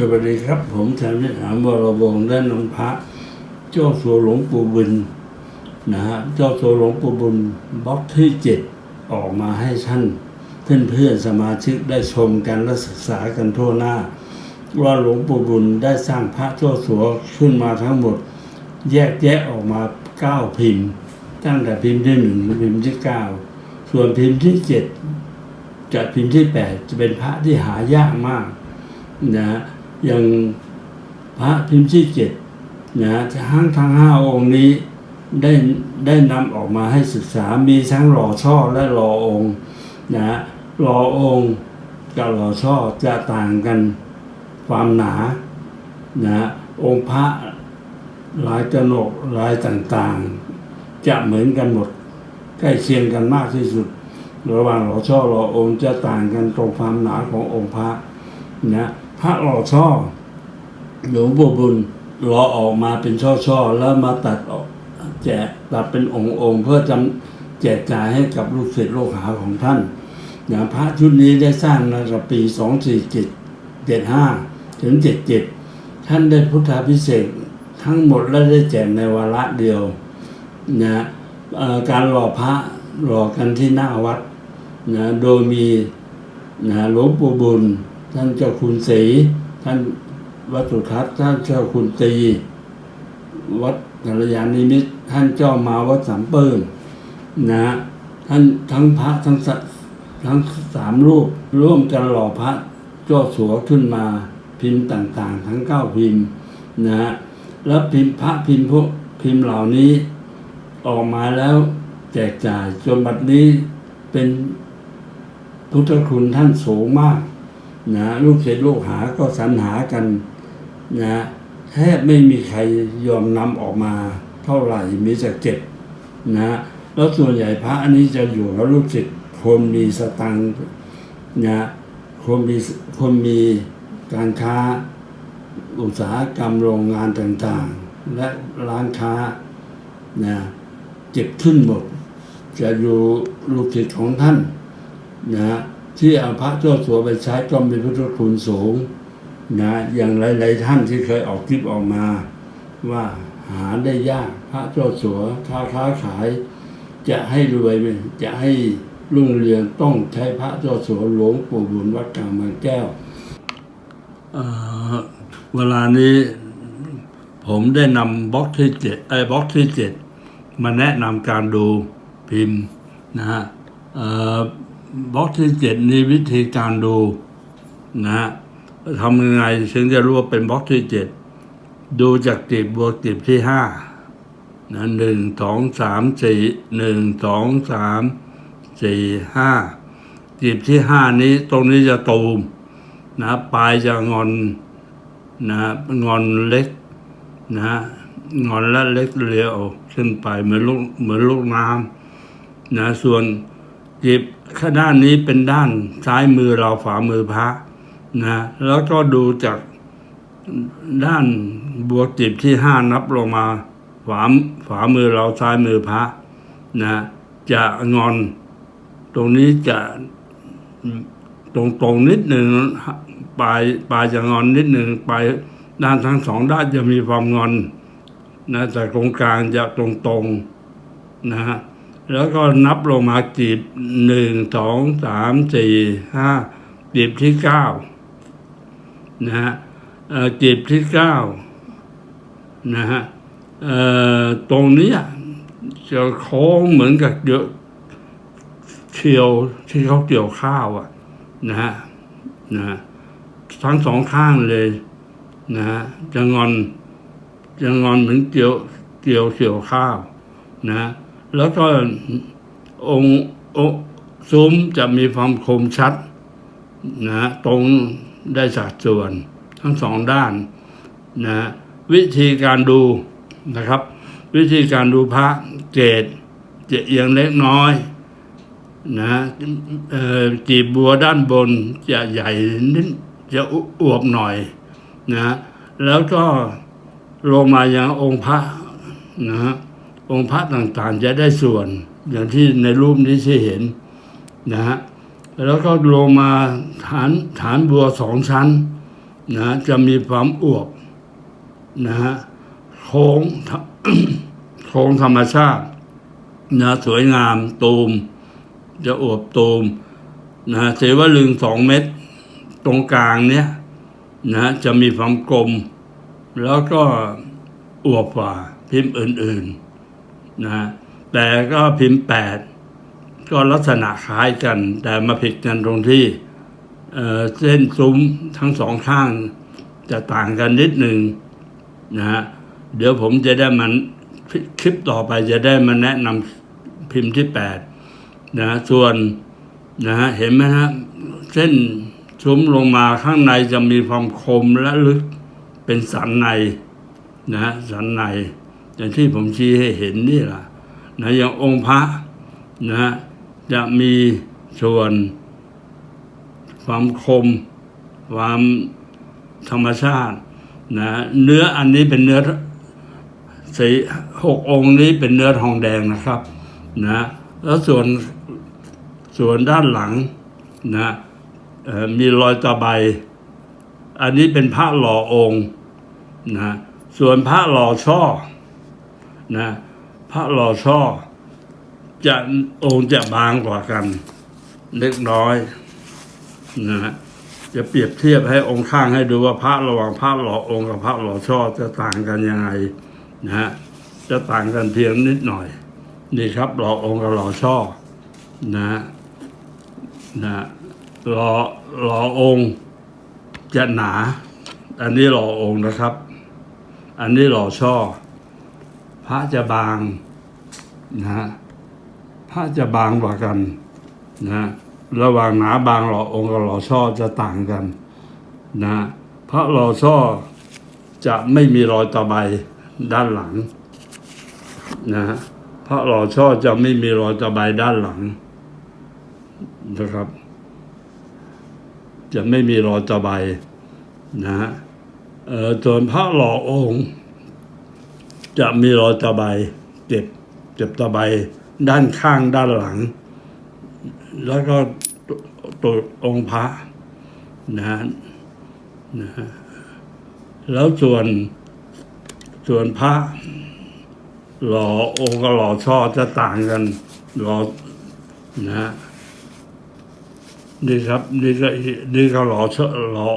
สวัสดีครับ ผมชาวิถามวรวงศ์ได้นำพระ เจ้าสัวหลวงปู่บุญนะฮะเจ้าสัวหลวงปู่บุญบล็อกที่เจ็ดออกมาให้ท่านเพื่อนเพื่อนๆสมาชิกได้ชมกันและศึกษากันทั่วหน้า ว่าหลวงปู่บุญได้สร้างพระเจ้าสัวขึ้นมาทั้งหมด แยกแยะออกมาเก้าพิมพ์ ตั้งแต่พิมพ์ที่หนึ่งถึงพิมพ์ที่เก้าส่วนพิมพ์ที่เจ็ดกับพิมพ์ที่แปดจะเป็นพระที่หายากมากนะ อย่างพระพิมพ์ที่เจ็ดนะทั้งทั้งห้าองค์นี้ได้ได้นำออกมาให้ศึกษามีทั้งหล่อช่อและหล่อองค์นะหล่อองค์กับหล่อช่อจะต่างกันความหนานะองค์พระลายกระหนกลายต่างๆ จะเหมือนกันหมด ใกล้เคียงกันมากที่สุด ระหว่างหล่อช่อหล่อองค์จะต่างกันตรงความหนาขององค์พระนะ พระหล่อช่อหลวงปู่บุญรอออกมาเป็นช่อช่อๆแล้วมาตัดออกแจกตัดเป็นองค์องค์เพื่อจำแจกจ่ายให้กับลูกศิษย์ลูกหาของท่านนะพระชุดนี้ได้สร้างในปีสองสี่เจ็ดเจ็ดห้าถึงเจ็ดเจ็ดท่านได้พุทธาพิเศษทั้งหมดและได้แจกในวาระเดียวนะการหล่อพระหล่อกันที่หน้าวัดนะโดยมีนะหลวงปู่บุญ ท่านเจ้าคุณศรีท่านวัดสุทัศน์ท่านเจ้าคุณตี วัดกัลยาณิมิตท่านเจ้ามาวัดสามเปิ่มนะท่านทั้งพระทั้งทั้งสามรูปร่วมกันหล่อพระเจ้าสัวขึ้นมาพิมพ์ต่างๆ ทั้งเก้าพิมพ์นะแล้วพิมพ์พระพิมพ์พวกพิมพ์เหล่านี้ ออกมาแล้วแจกจ่ายจนบัดนี้เป็นพุทธคุณท่านสูงมาก นะลูกศิษย์ลูกหาก็สรรหากันนะแทบไม่มีใครยอมนำออกมาเท่าไหร่มีแต่เก็บนะแล้วส่วนใหญ่พระอันนี้จะอยู่กับลูกศิษย์คนมีสตังค์นะคนมีคนมีการค้าอุตสาหกรรมโรงงานต่างๆ และร้านค้านะเจ็บขึ้นหมด จะอยู่ลูกศิษย์ของท่านนะ ที่เอาพระเจ้าสัวไปใช้ก็มีพุทธคุณสูงนะอย่างหลาย ๆ ท่านที่เคยออกคลิปออกมา ว่าหาได้ยากพระเจ้าสัวค้าค้าขาย จะให้รวยจะให้รุ่งเรืองต้องใช้พระเจ้าสัวหลวงปู่บุญวัดกลางบางแก้วเเวลานี้ผมได้นำบล็อกที่เจ็ดไอ้บล็อกที่เจ็ดมาแนะนำการดูพิมพ์นะฮะ บล็อกที่เจ็ดนี่วิธีการดูนะฮะทำยังไงถึงจะรู้ว่าเป็นบล็อกที่เจ็ดดูจากจีบบวกจีบที่ห้านะหนึ่งสองสามสี่หนึ่งสองสามสี่ห้าจีบที่ห้านี้ตรงนี้จะตูมนะปลายจะงอนนะงอนเล็กนะงอนและเล็กเรียวขึ้นไปเหมือนลูกเหมือนลูกน้ำนะส่วน จีบข้างด้านนี้เป็นด้านซ้ายมือเราฝ่ามือพระนะแล้วก็ดูจากด้านบวกจีบที่ห้านับลงมาฝาฝามือเราซ้ายมือพระนะจะงอน ตรงนี้จะตรงตรงๆนิดหนึ่งปลายปลายจะงอนนิดหนึ่งปลายด้านทั้งสองด้านจะมีความงอนนะแต่ตรงกลางจะตรงตรงๆนะฮะ แล้วก็นับลงมาจีบหนึ่งสองสามสี่ห้าจีบที่เก้านะฮะจีบที่เก้านะฮะตรงนี้จะโค้งเหมือนกับเกี่ยวเกี่ยวที่เขาเกี่ยวข้าวอะนะฮะนะฮะทั้งสองข้างเลยนะฮะจะงอนจะงอนเหมือนเกี่ยวเกี่ยวเกี่ยวข้าวนะ แล้วก็องค์ซุ้มจะมีความคมชัดนะตรงได้สัดส่วนทั้งสองด้านนะวิธีการดูนะครับ วิธีการดูพระเกตจะเอียงเล็กน้อยนะจีบบัวด้านบนจะใหญ่นิดจะอวบหน่อยนะแล้วก็ลงมาอย่างองค์พระนะฮะ องค์พระต่างๆจะได้ส่วน อย่างที่ในรูปนี้ที่เห็นนะฮะแล้วก็ลงมาฐานฐานบัวสองชั้นนะจะมีความอวบนะฮะโค้งโค้งธรรมชาตินะสวยงามตูม จะอวบตูมนะเสวลึงสองเม็ดตรงกลางเนี้ยนะจะมีความกลม แล้วก็อวบกว่าพิมพ์อื่น ๆ นะแต่ก็พิมพ์แปดก็ลักษณะคล้ายกัน แต่มาผิดกันตรงที่เเส้นซุ้มทั้งสองข้าง จะต่างกันนิดหนึ่งนะฮะเดี๋ยวผมจะได้มันคลิปต่อไปจะได้มาแนะนำพิมพ์ที่แปดนะส่วนนะฮะเห็นไหมฮะเส้นซุ้มลงมาข้างในจะมีความคมและลึกเป็นสันในนะฮะสันใน อย่างที่ผมชี้ให้เห็นนี่แหละนะอย่างองค์พระนะฮะจะมีส่วน ความคม ความธรรมชาตินะเนื้ออันนี้เป็นเนื้อสีหกองค์นี้เป็นเนื้อทองแดงนะครับนะแล้วส่วนส่วนด้านหลังนะมีรอยตะไบอันนี้เป็นพระหล่อองค์นะส่วนพระหล่อช่อ นะพระหล่อช่อจะองค์จะบางกว่ากัน เล็กน้อยนะฮะจะเปรียบเทียบให้องค์ข้างให้ดูว่าพระระหว่างพระหล่อองค์กับพระหล่อช่อจะต่างกันยังไงนะฮะจะต่างกันเพียงนิดหน่อย นี่ครับหล่อองค์กับหล่อช่อนะฮะนะฮะหล่อหล่อองค์จะหนา อันนี้หล่อองค์นะครับ อันนี้หล่อช่อ พระจะบางนะฮะพระจะบางกว่ากันนะระหว่างหนาบางหล่อองค์กับหล่อช่อจะต่างกันนะพระหล่อช่อจะไม่มีรอยตะไบด้านหลังนะพระหล่อช่อจะไม่มีรอยตะไบด้านหลังนะครับ จะไม่มีรอยตะไบนะฮะเอ่อส่วนพระหล่อองค์ จะมีรอยตะไบเจ็บเจ็บตะไบด้านข้างด้านหลัง แล้วก็ตัวองค์พระนะนะฮะแล้วส่วนส่วนพระหล่อองค์กับหล่อช่อจะต่างกันหล่อนะฮะนี่ครับนี่ก็นี่ก็หล่อช่อหล่อ